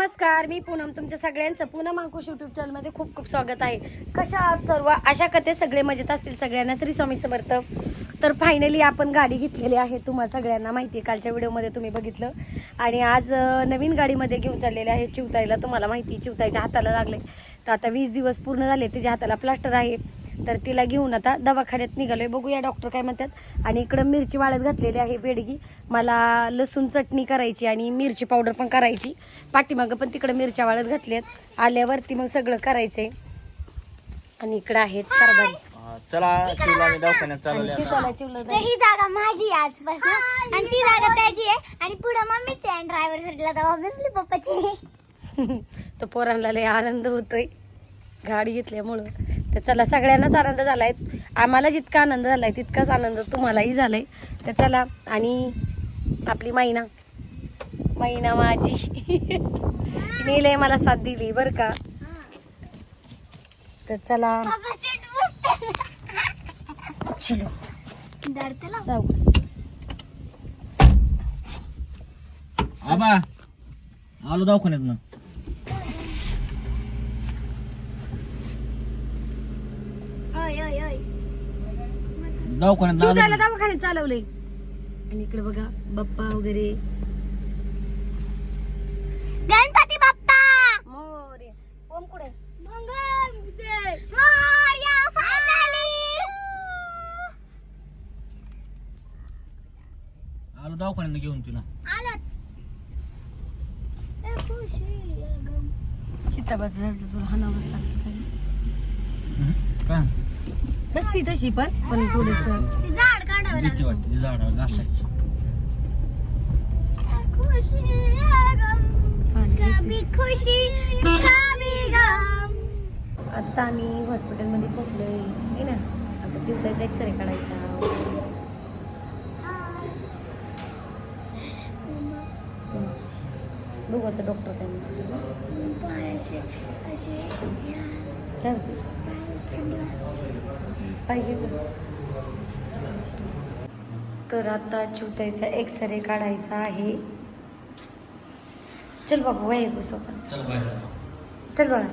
नमस्कार मी पूनम. तुमच्या सगळ्यांचं पूनम अंकुश युट्यूब चॅनलमध्ये खूप खूप स्वागत आहे. कशा आहात सर्व? आशा कथे सगळे मजेत असतील सगळ्यांना. तरी स्वामी समर्थ. तर फायनली आपण गाडी घेतलेली आहे तुम्हाला सगळ्यांना. माहिती आहे कालच्या व्हिडिओमध्ये तुम्ही बघितलं. आणि आज नवीन गाडीमध्ये घेऊन चाललेले आहे चिवताईला. तुम्हाला माहिती आहे, चिवताईच्या हाताला लागले. तर आता वीस दिवस पूर्ण झाले तिच्या हाताला प्लास्टर आहे. तर तिला घेऊन आता दवाखान्यात निघालोय. बघूया डॉक्टर काय म्हणतात. आणि इकडं मिरची वाळत घातलेली आहे बेडगी. मला लसूण चटणी करायची आणि मिरची पावडर पण करायची. पाठीमागं पण तिकडं मिरच्या वाळत घातल्यात. आल्यावरती मग सगळं करायचंय. आणि इकडं आहेत कारभारी. हा, चला दवाखान्यात तर ही जागा माझी आहे आजपासून. आणि ती जागा त्याची आहे. आणि पुढे मम्मीची आहे. ड्रायव्हर साईडला तर ऑब्विसली पप्पाची तो पोरांना लय आनंद होतोय. गाडी घेतल्यामुळं. तर चला सगळ्यांनाच आनंद झालाय. आम्हाला जितका आनंद झालाय तितकाच आनंद तुम्हालाही झालाय. तर चला आणि आपली मैना. मैना माझी. तिने लय मला साथ दिली बर का? तर चला. चलो. धरतेला. सावकाश. आबा आलो दवाखान्यात ना दवाखान्यात आलो दवाखान्यात चालवलंय. आणि इकडे बघा बाप्पा वगैरे. गणपती बाप्पा! मोरे. ओम कुठे? मोरया finally. आलो दवाखान्यात घेऊन तिला. आलात. ए, खुशी आहे गं. सीताबाचं झाड तुला हाणावंच लागतं हं? काय? बसती तशी पण पण थोडस. ते झाड काढावं भीती लागलं. वाटते झाड घासायची. खुशी आहे गं. कभी खुशी कभी गम. आता आम्ही हॉस्पिटलमध्ये पोहोचलोय आहे ना? आता चिवतायचा एक्सरे काढायचा. बघू आता डॉक्टर काय म्हणतात पायाचे असे या, काय होते. पाहिजे? तर आता चिवतायचा एक्सरे काढायचा आहे चल बाबू वय बसू आपण चल बाळा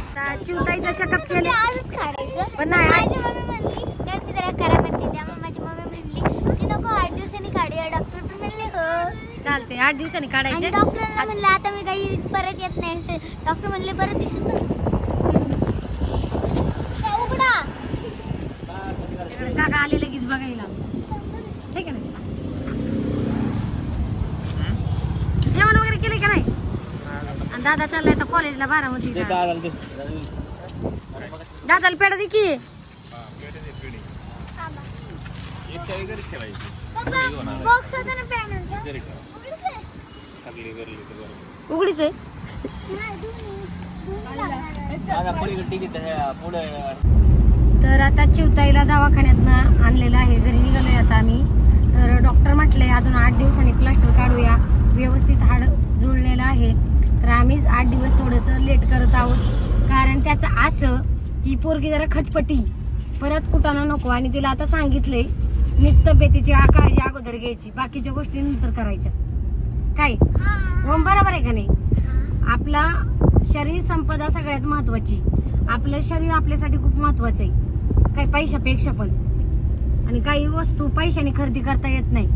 आता चिवताईचा चेकअप केले आजच काढायचं पण नाही. माझी मम्मी म्हणली तर मी जरा करा म्हणते त्यामुळे माझी मम्मी म्हणली की नको आठ दिवसांनी काढूया डॉक्टर पण म्हणले हो चालते आठ दिवसांनी आणि काढायचे डॉक्टरांना म्हणलं आता मी काही परत येत नाही. डॉक्टर म्हणले परत पण. उघडा. इकडे काका आले लगेच बघायला. ठीक आहे ना जेवण वगैरे केले का नाही? आणि दादा चाललाय तर कॉलेजला बारामती ते दादाला दे. दादाला पेढा दे की. बॉक्स होता ना पॅनलचा उघडीच आहे. तर आता चिवताईला दवाखान्यातनं आणलेलं आहे. घरी निघालोय आता आम्ही. तर डॉक्टर म्हटलंय अजून आठ दिवसांनी प्लास्टर काढूया. व्यवस्थित हाड जुळलेलं आहे. तर आम्हीच आठ दिवस थोडंसं लेट करत आहोत. कारण त्याचं असं की पोरगी जरा खटपटी. परत कुठानं नको. आणि तिला आता सांगितलंय नीट तब्येतीची आ- काळजी अगोदर घ्यायची. बाकीच्या गोष्टी नंतर करायच्या. काय ओम बरोबर आहे का नाही? आपला शरीर संपदा सगळ्यात महत्वाची. आपलं शरीर आपल्यासाठी खूप महत्वाचं आहे. काही पैशापेक्षा पण. आणि काही वस्तू पैशाने खरेदी करता येत नाही.